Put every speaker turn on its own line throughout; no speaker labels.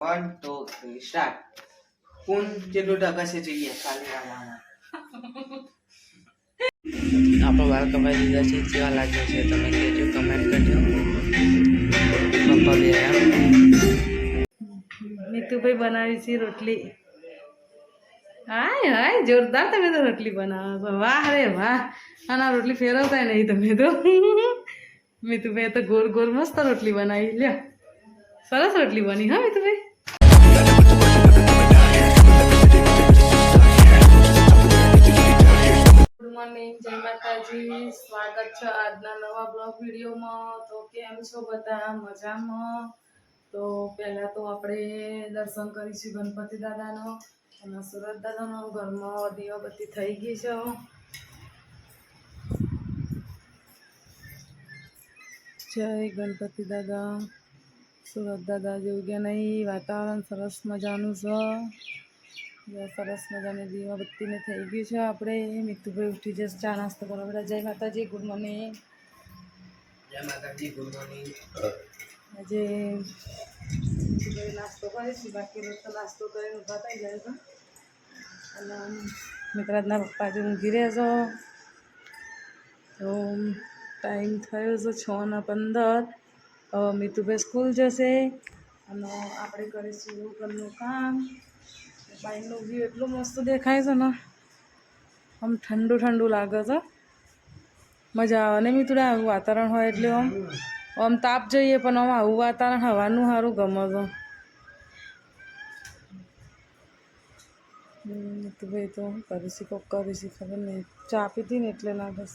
One two three start કોણ જેટલું ટકા છે જોઈએ ખાલી આમાં? આપણો વાળ કપાઈ દીધા છે કેવા લાગ્યો છે તમે કહેજો કમેન્ટ કરજો. પપ્પા બે
નીતુભાઈ બનાવી છે રોટલી. હાય હાય જોરદાર તમે તો રોટલી બનાવો છો. વાહ રે વાહ. અને આ રોટલી ફેરવતા નહીં તમે તો. મિતુભાઈ તો ગોર ગોર મસ્ત રોટલી બનાવી. લ્યો. સરસ રોટલી બની હા મિતુભાઈ મોર્નિંગ જય માતાજી. સ્વાગત છે આજના નવા બ્લોગ વિડીયોમાં. તો કેમ છો બધા? મજામાં? તો પહેલાં તો આપણે દર્શન કરીશું ગણપતિ દાદાનો. અને સુરત દાદાનો ઘરમાં દીવાબત્તી થઈ ગઈ છે. જય ગણપતિ દાદા. સુરત દાદા જેવું કે નહીં, વાતાવરણ સરસ મજાનું છે. સરસ મજાની દીવાબત્તીને થઈ ગયું છે. આપણે મિતુભાઈ ઉઠી જશે ચા નાસ્તો કરવા. બધા જય માતાજી ગુડ મોર્નિંગ.
જય માતાજી ગુડ મોર્નિંગ.
આજે મિતુભાઈ નાસ્તો કરે છે. બાકી રોજ તો નાસ્તો કરીને ઊભા થઈ જાય છે. અને મિત્રાજના પપ્પા જે ઊંઘી રહ્યા છો. તો ટાઈમ થયો છે છ ને પંદર. હવે મિતુભાઈ સ્કૂલ જશે. અને આપણે કરીશું ઘરનું કામ. બાઈકનું વ્યૂ એટલું મસ્ત દેખાય છે ને. આમ ઠંડુ ઠંડુ લાગે છે. મજા આવે ને મિત્રો, આવું વાતાવરણ હોય એટલે આમ. આમ તાપ જઈએ, પણ આમ આવું વાતાવરણ હવાનું સારું ગમે છે. તો ભાઈ તો કરીશી કોક કરીશી ખબર નહીં. ચા પીધી ને એટલે ના બસ.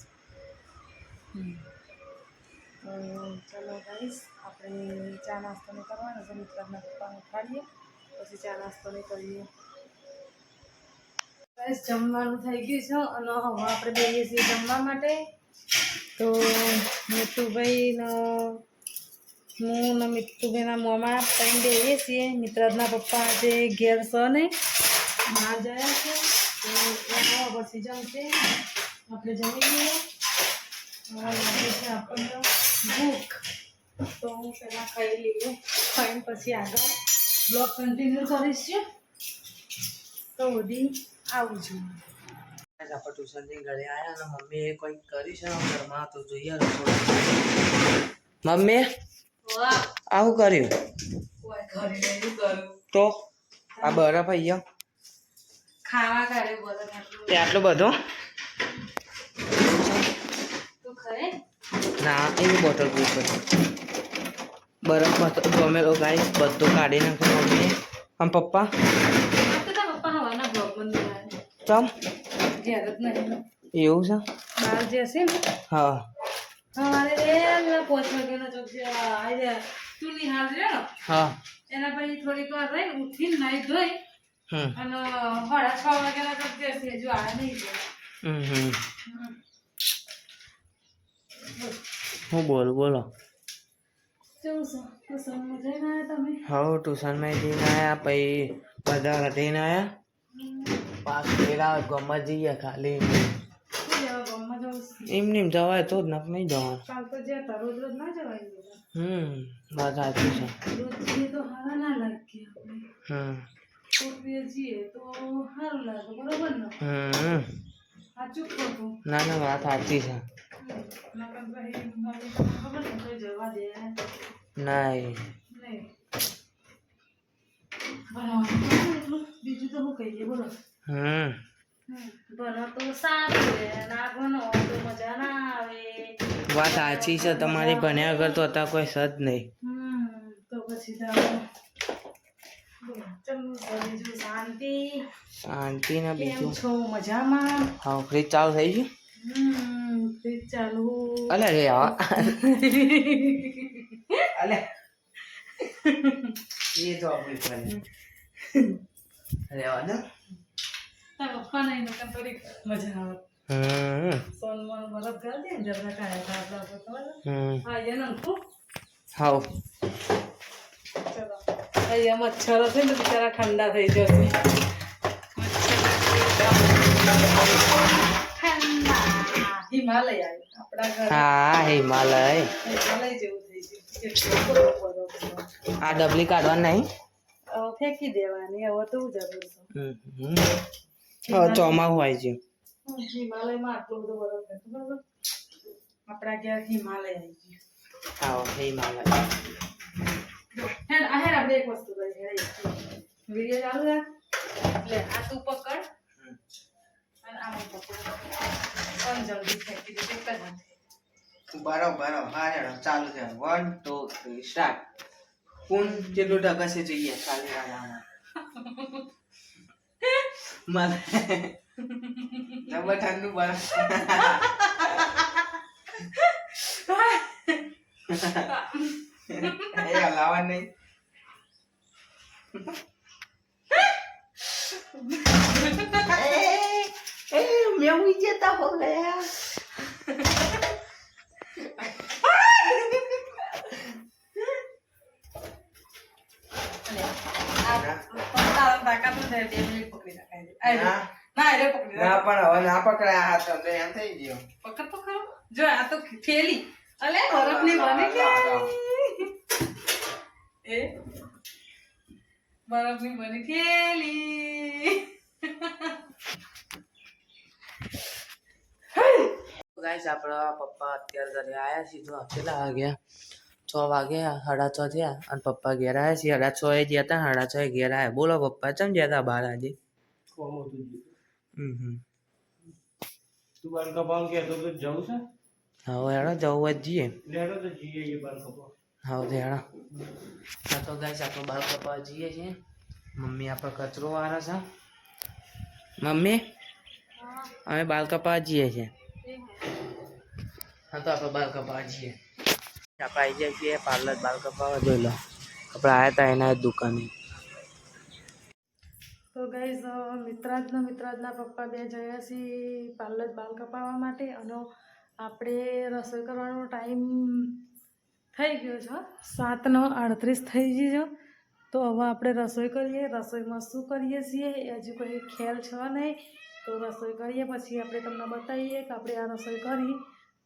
ચાલો ગાઈસ, આપણે ચા નાસ્તો નહીં કરવાનો છે. મિત્રના પપ્પાને ઉઠાડીએ, પછી ચા નાસ્તો નહીં કરીએ. ગાઈસ જમવાનું થઈ ગયું છે અને હવે આપણે બેસીએ છીએ જમવા માટે. તો મિત્રુભાઈનો હું ને મિત્રુભાઈના મોમાં ટાઈમ બેસીએ છીએ. મિત્રાજના પપ્પા આજે ઘેર છે ને, બહાર જયા છે. તો પછી જમશે. આપણે જમી લઈએ. છે આપણને ભૂખ. તો હું પહેલાં ખાઈ લઈએ. ખાઈને પછી આગળ બ્લોગ કન્ટિન્યુ છે તો બધી આવું છું
આપણે ટ્યુશનથી ઘરે આવ્યા અને મમ્મીએ કંઈક કરી છે ઘરમાં તો જોઈએ મમ્મી આવું કર્યું? તો આ બરફ અહીંયા
ખાવા કાઢે બોલો
તે આટલું બધું? ના એની બોટલ પૂછો બરફ ગમેલો ગાઈસ બધું કાઢી નાખ્યું મમ્મીએ. આમ પપ્પા
આ તો તારા પપ્પા હવાના બ્લોગ બંધ
ચમ એવું છે?
બાર જે હશે ને?
હા.
મારે રે પેલા પાંચ વાગ્યાનો ચોક છે. આવી જાય તું નિહાળ રહ્યો
હા.
એના પછી થોડીક વાર રહી ઉઠીને નાઈ ધોઈ અને સાડા છ વાગ્યાના ચોક જશે જો આ નહીં
હમ હું બોલું બોલો. હા ટ્યુશનમાં જઈને આવ્યા પછી બધા રટીને આવ્યા પાસ પેલા ગમત જઈએ ખાલી
ગામમાં છે
એમ જવાય તો જ નક નહીં જવાનું
ના
હમ વાત સાચી છે
ના ને
વાત સાચી છે નહીં
બીજું તો હું કહીએ બોલો
હમ
ભણો તો સારું ના ભણો તો મજા ના આવે.
વાત સાચી છે તમારી ભણ્યા વગર તો અત્યારે કોઈ સદ નહીં.
તો પછી બીજું શાંતિ.
શાંતિ ને બીજું?
છો? મજામાં?
હા ફ્રીજ ચાલુ થઈ ગયું?
ફ્રીજ ચાલુ.
અલે રે આ અલે. એ તો આપણી ફ્રેન્ડ રેવા દો
તારા પપ્પા નહીં નકર મજા આવે.
હમ
સોનમાં બરફ ગાળ દે ને જરા કાયા હતા આપણા પર ખબર છે?
હમ
હા એ નમતું
હાવ
ચલો. અહીંયા મચ્છરો છે ને બિચારા ઠંડા થઈ જશે હિમાલય
હા હિમાલય. આ ડબલી કાઢવા નહીં
ફેંકી દેવાની હવે તો જરૂર છે.
હમ હમ. હવે ચોમાસું હોય છે
હિમાલયમાં આટલો બધો બરફ નથી બરોબર આપણા ઘેર હિમાલય આવી ગયું
આવો હિમાલય
હેડ આ હેડ આપણે એક વસ્તુ કરી હેડ વીડિયો ચાલુ રાખ એટલે આ તું પકડ અને આ હું પકડ પણ જલ્દી ફેંકી દે એક જ હાથે
બરોબર હા હેડો ચાલુ છે વન ટુ થ્રી સ્ટાર્ટ કોણ જેટલું ટકાશે જોઈએ ખાલી રાજામાં મને નંબર ઠંડુ બરફ એ હલાવા નહીં એ મેં ઉઈ જતા હો ગયા
અને આ તારા
ના.
ના એ પકડી
ના. પણ હવે ના પકડાયા. હાથ તો એમ થઈ ગયો.
પકડ તો ખરો જો આ તો થેલી. અલે બની એ બરફની બની થેલી.
ગાઈસ આપણા પપ્પા અત્યારે ઘરે આયા છે. તો કેટલા વાગ્યા? છ વાગે સાડા છ થયા. અને પપ્પા ઘેર આવ્યા છે. સાડા છ એ ગયા હતા સાડા છ એ ઘેર આવ્યા બોલો પપ્પા ચમ ગયા હતા બહાર આજે? હમ હમ.
તું બાર કપાવ કે તો જવું છે?
હવે હેડો જવું જ જઈએ.
લેડો તો જઈએ એ બાર કપાવ
હવે તો હેડો. હા તો ગાઈસ આપણે બાર કપા જઈએ છીએ. મમ્મી આપણે કચરો વાળા છે. મમ્મી? અમે બાલ કપા જઈએ છીએ. હા તો આપણે બાલ કપા જઈએ. આપણે આવી જઈએ છીએ પાર્લર બાલ કપાવા જોઈ લો. આપણે આવ્યા હતા એના દુકાને.
ગાઈઝ મિત્રાજના મિત્રાજના પપ્પા બે જયા છીએ પાર્લર બાલ કપાવવા માટે અને આપણે રસોઈ કરવાનો ટાઈમ થઈ ગયો છે. સાતનો આડત્રીસ થઈ ગયો તો હવે આપણે રસોઈ કરીએ. રસોઈમાં શું કરીએ છીએ? હજુ કોઈ ખ્યાલ છે નહીં. તો રસોઈ કરીએ, પછી આપણે તમને બતાવીએ કે આપણે આ રસોઈ કરી.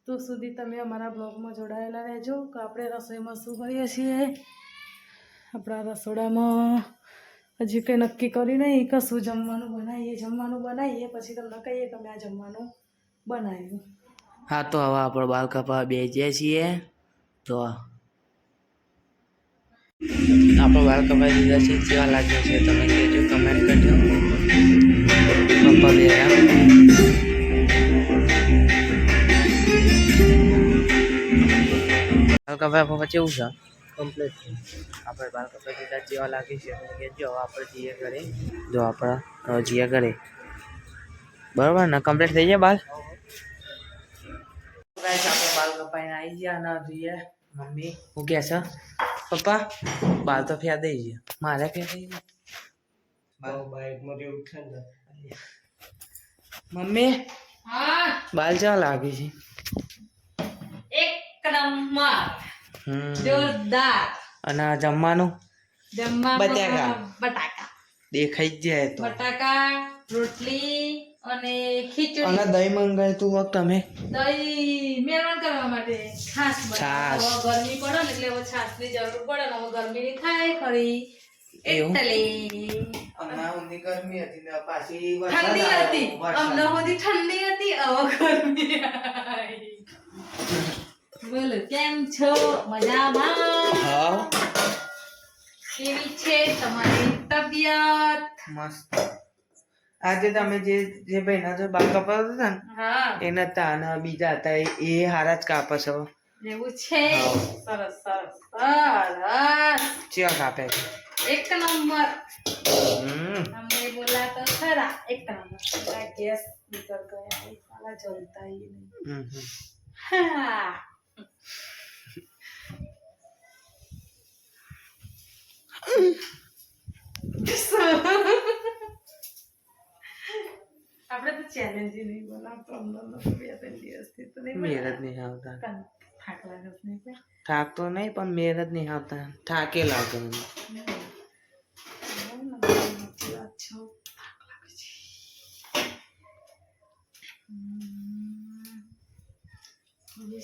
તો સુધી તમે અમારા બ્લોગમાં જોડાયેલા રહેજો કે આપણે રસોઈમાં શું કરીએ છીએ? આપણા રસોડામાં હજી કંઈ નક્કી કરી નહીં, કશું જમવાનું બનાવીએ જમવાનું બનાવીએ, પછી તમને કહીએ અમે આ જમવાનું બનાવ્યું.
હા, તો હવે આપણે બાલ કપાવા બે જઈએ છીએ. તો આપણો બાલ કપાઈ દીધા છે કેવા લાગ્યો છે? તમે કહેજો કમેન્ટ કરજો. પપ્પા બે બાલ કપાઈ પપ્પા કેવું છે?
કમ્પ્લીટ
આપણે બાલ કપાઈ દીધા જેવા લાગે છે તમે કહેજો હવે આપણે જઈએ ઘરે જો આપણે હવે જઈએ ઘરે બરોબર ને? કમ્પ્લીટ થઈ જાય બાલ? ગાઈસ આપણે બાલ કપાઈને આવી ગયા અને જોઈએ મમ્મી હું કે છે? પપ્પા બાલ તો ફેર દઈ ગયા. મારે ફેર દઈ ગયા.
બાઇકમાંથી ઉઠે ને
મમ્મી
હા.
બાલ કેવા લાગે છે?
એક નંબર
હમ
જોરદાર.
અને જમવાનું?
જમવાનું
બટાકા.
બટાકા.
દેખાઈ જાય તો.
બટાકા રોટલી અને ખીચડી.
અને દહીં મંગાવ્યું તું વખત તમે?
દહીં મેળવણ કરવા માટે. છાશ છાસ ગરમી પડે ને એટલે હવે છાશની જરૂર પડે ને હવે ગરમીની થાય ખરી.
એવું?
એટલે.
હમણાં ગરમી હતી ને પાછી
ઠંડી હતી. અમને ઠંડી હતી હવે ગરમી આવી. બોલો કેમ છો મજામાં
હા
કેવી છે તમારી તબિયત
મસ્ત આજે તમે જે જે ભાઈના જો બાલ કપાતા હતા ને
હા
એ નતા અને બીજા હતા એ- એ હારા જ કાપે છે હવે.
એવું છે
હા.
સરસ સરસ સરસ
ચેવા કાપે છે
એક નંબર
હમ
અમે બોલા તો ખરા એક નંબર પેલા ગેસ નીકળ ગયા એ સાલા જલતા ય નહીં
હમ હમ.
હા આપણે તો ચેલેન્જ નહીં બનાવતો અંદર તો બે ત્રણ દિવસથી તો નહીં
મેર જ
બનાવતા.
નહીં આવતા
કાન થાક લાગે છે નહીં કે?
થાક તો નહીં પણ મેર જ નહીં આવતા થાકે લાગે મને.
હમ. સાચી વાત છે. થાક લાગે છે. હમ. मुझे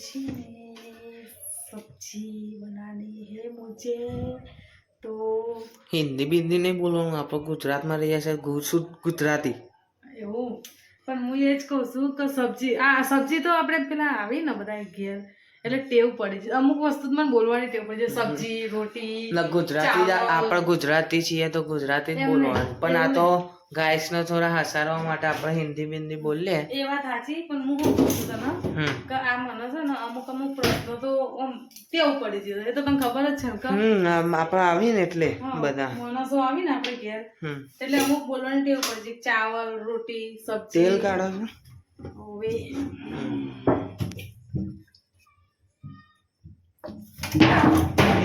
सब्जी बनानी है मुझे तो
હિન્દી બિન્દી નહીં બોલવાનું આપણે ગુજરાતમાં રહીએ છીએ શુદ્ધ ગુજરાતી.
એવું? પણ હું એ જ કહું છું કે સબ્જી આ સબ્જી તો આપણે પેલા આવી ને બધા ઘેર એટલે ટેવ પડી છે અમુક વસ્તુ તો મને બોલવાની ટેવ પડી છે સબ્જી રોટી
ગુજરાતી આપણે ગુજરાતી છીએ તો ગુજરાતી જ બોલવાનું. પણ આ
એમ
તો નો થોડા હસારવા માટે આપણે હિન્દી બિન્દી બોલીએ.
એ વાત સાચી પણ હું શું કહું તને? કે આ મને છે ને અમુક અમુક પ્રશ્નો તો આમ ટેવ પડી ગયો એ તો તને ખબર જ છે કે
હમ આપણે આવીને એટલે બધા.
માણસો આવીને આપણે ઘેર? એટલે અમુક બોલવાની ટેવ પડી જાય ચાવલ રોટી સબ્જી.
તેલ કાઢો છો?
હવે.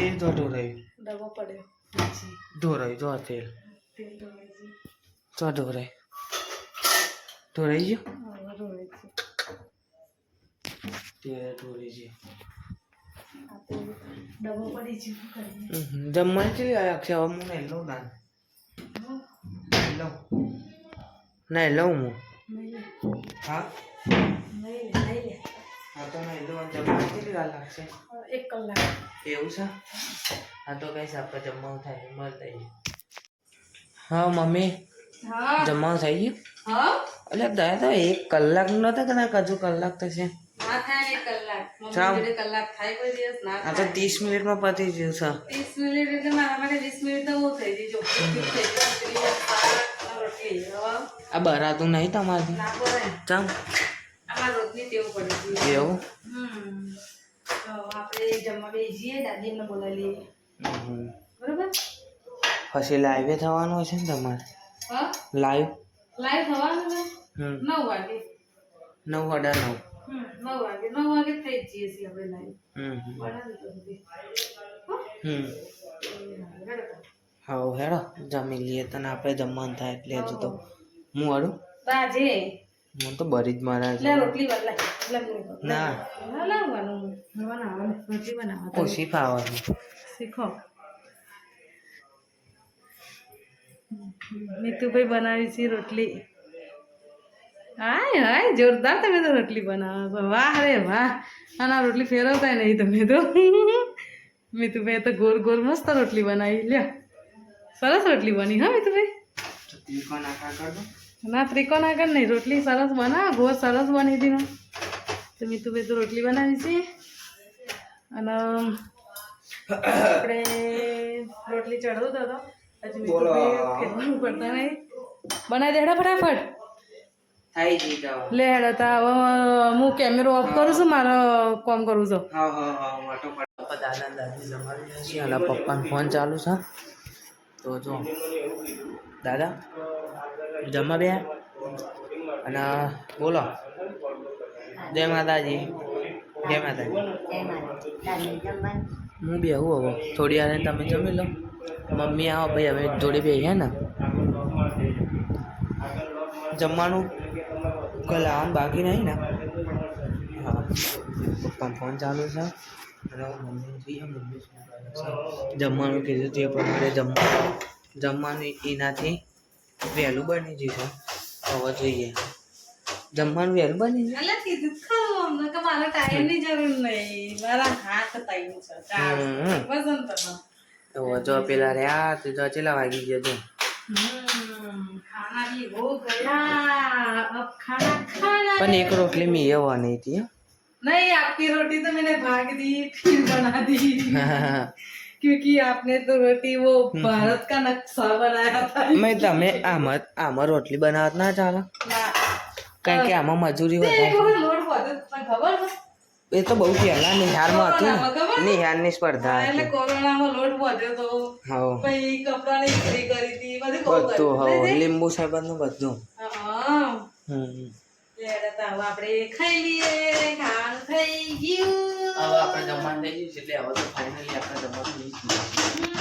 એ તો ઢોરાયું.
ડબો પડ્યો.
ઢોરાયું જો તેલ.
તેલ ઢોળાય છે.
તો ઢોરાય ઢોરાઈ ગયો?
તે ઢોરી છે.
જમવાનું છે હવે હું નહીં લઉં દાન લઉં નહીં લઉં હું? હા? હા, તો નહીં લઉં જમવાનું કેટલી વાર લાગશે?
એક કલાક
એવું છે? હા, તો કઈ આપણે જમવાનું થાય મળતા હા, મમ્મી. જમવાનું થઈ ગયું?
હા.
એટલે દાદા તો એક કલાક નતા કદાચ હજુ કલાક થશે.
ના એક કલાક. ના
આ તો ત્રીસ મિનિટમાં પતી ગયું છે.
ત્રીસ મિનિટ એટલે મારા માટે વીસ મિનિટ તો બહુ થઈ ગઈ. જો થઈ ગયું, પેલી શાક, રોટલી હવે.
આ બરાતું નહીં
તમારી.
ચમ એવું?
આપણે જમવા બેસીએ. બરોબર?
પછી લાઈવે થવાનું છે ને તમારે? લાઈવ
લાઈવ થવાનું નવ વાગે
નવ
હમ નવ વાગે નવ વાગે થઈ જ જઈએ છીએ આપણે લાઈવ
હા હેડો જમી લઈએ તને આપણે જમવાનું થાય એટલે હજુ તો હું હડું
બાજે
હું તો બરી જ મારા
એટલે રોટલી હું
ના
ના લાવવાનું બનાવવાનું રોટલી બનાવવા
ઓછી ખાવાની
શીખો નીતુભાઈ બનાવી છે રોટલી. હાય હાય, જોરદાર તમે તો રોટલી બનાવો છો. વાહ રે વાહ. અને રોટલી ફેરવતા નહીં તમે તો. મિતુભાઈ તો ગોળ ગોળ મસ્ત રોટલી બનાવી. લ્યો. સરસ રોટલી બની, હા મિતુભાઈ ના, ત્રિકોણ આગળ નહીં. રોટલી સરસ બના ગોળ સરસ બની હતી તો મિતુભાઈ તો રોટલી બનાવી છે. અને આપણે રોટલી ચડવું હતો હજી પડતા નહીં બનાવી દેડા હેડા ફટાફટ.
થઈ જઈ જાવ
લે હેડા તા હવે હું કેમેરો ઓફ કરું છું મારો કોમ કરું છું.
હા હા હા વાટો દાદા દાદી જમાડી છે અને પપ્પાનો ફોન ચાલુ છે. તો જો દાદા જમવા બે? અને બોલો જય માતાજી. જય માતાજી. હું બે હું હવે. થોડી વાર તમે જમી લો. મમ્મી આવો ભાઈ અમે જોડે બે હે ને? જમવાનું કોઈ લાવવાનું બાકી નહીં ને? હા. પપ્પા ફોન ચાલુ છે. અને મમ્મી જોઈએ મમ્મી છે. જમવાનું કીધું તે પ્રમાણે જમવાનું જમવાનું એનાથી વહેલું બની જશે હવે જોઈએ. જમવાનું વહેલું બની
એટલે કીધું ખરું કે મારે ટાઈમની જરૂર નહીં. મારા હાથ ટાઈમ છે.
જો પેલા રહ્યા તે જો ચેલા વાગી ગયો જો. પણ એક રોટલી મેં એવા નહીં હતી
नहीं आपकी रोटी तो मैंने भाग दी फिर बना दी क्योंकि आपने तो रोटी वो भारत का नक्शा बनाया था
मैं તમે આમાં આમાં રોટલી બનાવત ના ચાલે. કારણ કે આમાં મજૂરી વધારે
લોડ વધુ ખબર છે?
એ તો બહુ પહેલા નિહારમાં હતું.
કોરોનામાં ખબર?
સ્પર્ધા
એટલે કોરોનામાં લોટ વધ્યો તો
હો
પછી કપડાની ઇસ્ત્રી કરી હતી બધું બહુ
બધું હા લીંબુ શરબતનું બધું.
હા.
હમ.
લેડે તો હવે આપણે ખાઈ લઈએ. ખાવાનું થઈ ગયું.
હવે આપણે જમવાનું થઈ ગયું એટલે હવે તો ફાઇનલી આપણે જમવાનું